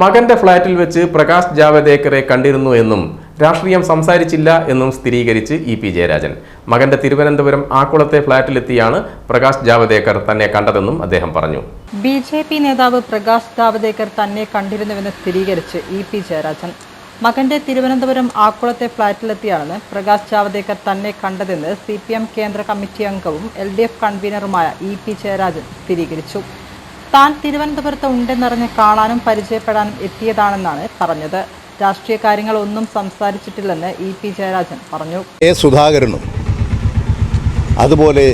മകന്റെ ഫ്ളാറ്റിൽ വെച്ച് പ്രകാശ് ജാവദേക്കറെ കണ്ടിരുന്നു എന്നും രാഷ്ട്രീയം സംസാരിച്ചില്ല എന്നും സ്ഥിരീകരിച്ച് ഇ പി ജയരാജൻ. മകന്റെ തിരുവനന്തപുരം ആക്കുളത്തെ ഫ്ളാറ്റിലെത്തിയാണ് പ്രകാശ് ജാവദേക്കർ തന്നെ കണ്ടതെന്നും അദ്ദേഹം പറഞ്ഞു. ബി ജെ പി നേതാവ് പ്രകാശ് ജാവദേക്കർ തന്നെ കണ്ടിരുന്നുവെന്ന് സ്ഥിരീകരിച്ച് ഇ പി ജയരാജൻ. മകന്റെ തിരുവനന്തപുരം ആക്കുളത്തെ ഫ്ളാറ്റിലെത്തിയാണ് പ്രകാശ് ജാവദേക്കർ തന്നെ കണ്ടതെന്ന് സി പി എം കേന്ദ്ര കമ്മിറ്റി അംഗവും എൽ ഡി എഫ് കൺവീനറുമായ ഇ പി ജയരാജൻ സ്ഥിരീകരിച്ചു. താൻ തിരുവനന്തപുരത്ത് ഉണ്ടെന്നറിഞ്ഞ് കാണാനും പരിചയപ്പെടാനും എത്തിയതാണെന്നാണ് പറഞ്ഞത്. രാഷ്ട്രീയ കാര്യങ്ങൾ ഒന്നും സംസാരിച്ചിട്ടില്ലെന്ന് ഇ പി ജയരാജൻ പറഞ്ഞു. എ സുധാകരനും അതുപോലെ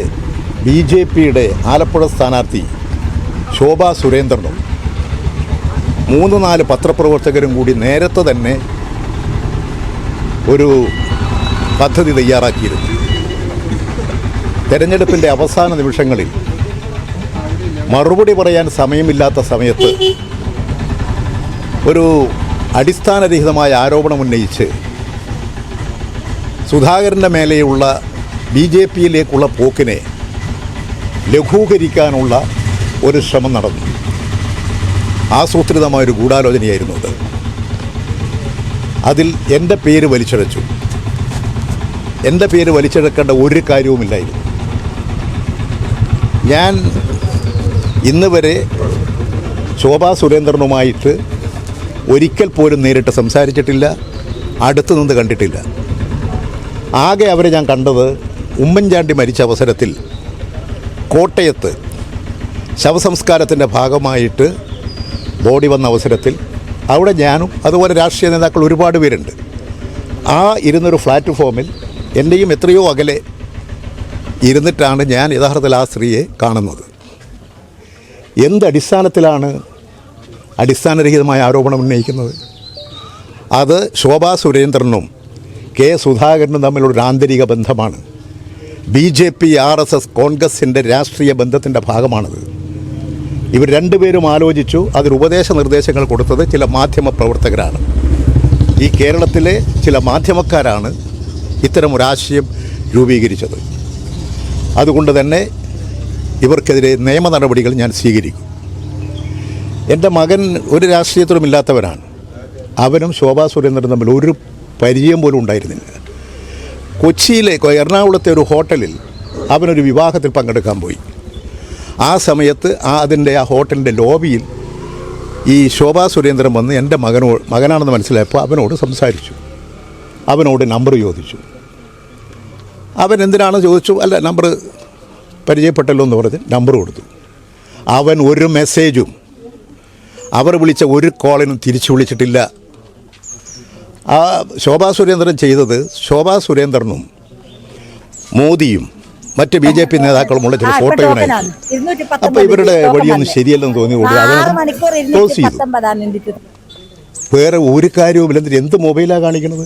ബി ജെ പിയുടെ ആലപ്പുഴ സ്ഥാനാർത്ഥി ശോഭാ സുരേന്ദ്രനും മൂന്ന് നാല് പത്രപ്രവർത്തകരും കൂടി നേരത്തെ തന്നെ ഒരു പദ്ധതി തയ്യാറാക്കിയിരുന്നു. തെരഞ്ഞെടുപ്പിന്റെ അവസാന നിമിഷങ്ങളിൽ മറുപടി പറയാൻ സമയമില്ലാത്ത സമയത്ത് ഒരു അടിസ്ഥാനരഹിതമായ ആരോപണം ഉന്നയിച്ച് സുധാകരന്റെ മേലെയുള്ള ബി ജെ പിയിലേക്കുള്ള പോക്കിനെ ലഘൂകരിക്കാനുള്ള ഒരു ശ്രമം നടന്നു. ആസൂത്രിതമായൊരു ഗൂഢാലോചനയായിരുന്നു അത്. അതിൽ എന്റെ പേര് വലിച്ചഴച്ചു എന്റെ പേര് വലിച്ചെടുക്കേണ്ട ഒരു കാര്യവുമില്ലായിരുന്നു. ഞാൻ ഇന്ന് വരെ ശോഭാ സുരേന്ദ്രനുമായിട്ട് ഒരിക്കൽ പോലും നേരിട്ട് സംസാരിച്ചിട്ടില്ല അടുത്തു നിന്ന് കണ്ടിട്ടില്ല. ആകെ അവരെ ഞാൻ കണ്ടത് ഉമ്മൻചാണ്ടി മരിച്ച അവസരത്തിൽ കോട്ടയത്ത് ശവസംസ്കാരത്തിന്റെ ഭാഗമായിട്ട് ബോഡി വന്ന അവസരത്തിൽ അവിടെ ഞാനും അതുപോലെ രാഷ്ട്രീയ നേതാക്കൾ ഒരുപാട് പേരുണ്ട്. ആ ഇരുന്നൊരു പ്ലാറ്റ്ഫോമിൽ എന്റെയും എത്രയോ അകലെ ഇരുന്നിട്ടാണ് ഞാൻ യഥാർത്ഥത്തിൽ ആ സ്ത്രീയെ കാണുന്നത്. എന്ത് അടിസ്ഥാനത്തിലാണ് അടിസ്ഥാനരഹിതമായ ആരോപണം ഉന്നയിക്കുന്നത്? അത് ശോഭാ സുരേന്ദ്രനും കെ സുധാകരനും തമ്മിലുള്ള ആന്തരിക ബന്ധമാണ്. B J P R S S കോൺഗ്രസിന്റെ രാഷ്ട്രീയ ബന്ധത്തിന്റെ ഭാഗമാണത്. ഇവർ രണ്ടുപേരും ആലോചിച്ചു അതിന് ഉപദേശ നിർദ്ദേശങ്ങൾ കൊടുത്തത് ചില മാധ്യമ പ്രവർത്തകരാണ്. ഈ കേരളത്തിലെ ചില മാധ്യമക്കാരാണ് ഇത്തരം ഒരാശയം രൂപീകരിച്ചത്. അതുകൊണ്ട് തന്നെ ഇവർക്കെതിരെ നിയമ നടപടികൾ ഞാൻ സ്വീകരിക്കും. എന്റെ മകൻ ഒരു രാഷ്ട്രീയത്തിലും ഇല്ലാത്തവരാണ് അവനും ശോഭാ സുരേന്ദ്രൻ തമ്മിൽ ഒരു പരിചയം പോലും ഉണ്ടായിരുന്നില്ല. കൊച്ചിയിലെ എറണാകുളത്തെ ഒരു ഹോട്ടലിൽ അവനൊരു വിവാഹത്തിൽ പങ്കെടുക്കാൻ പോയി. ആ സമയത്ത് ആ അതിന്റെ ആ ഹോട്ടലിന്റെ ലോബിയിൽ ഈ ശോഭാ സുരേന്ദ്രൻ വന്ന് എന്റെ മകനോ മകനാണെന്ന് മനസ്സിലായപ്പോൾ അവനോട് സംസാരിച്ചു. അവനോട് നമ്പർ ചോദിച്ചു. അവൻ എന്തിനാണ് ചോദിച്ചു? അല്ല നമ്പർ പരിചയപ്പെട്ടല്ലോ എന്ന് പറഞ്ഞ് നമ്പർ കൊടുത്തു. അവൻ ഒരു മെസ്സേജും അവർ വിളിച്ച ഒരു കോളിനും തിരിച്ചു വിളിച്ചിട്ടില്ല. ആ ശോഭാ സുരേന്ദ്രൻ ചെയ്തത് ശോഭാ സുരേന്ദ്രനും മോദിയും മറ്റ് ബി ജെ പി നേതാക്കളുമുള്ള ചില ആ, ഇപ്പൊ ഫോട്ടോയും ടോക്കനാണ്. അയച്ചു ഇരുന്നൂറ്റി അപ്പോൾ ഇവരുടെ വഴിയൊന്നും. ശരിയല്ലെന്ന് തോന്നി ക്ലോസ് ചെയ്തു. വേറെ ഒരു കാര്യവുമില്ല എന്ത് മൊബൈലാണ് കാണിക്കുന്നത്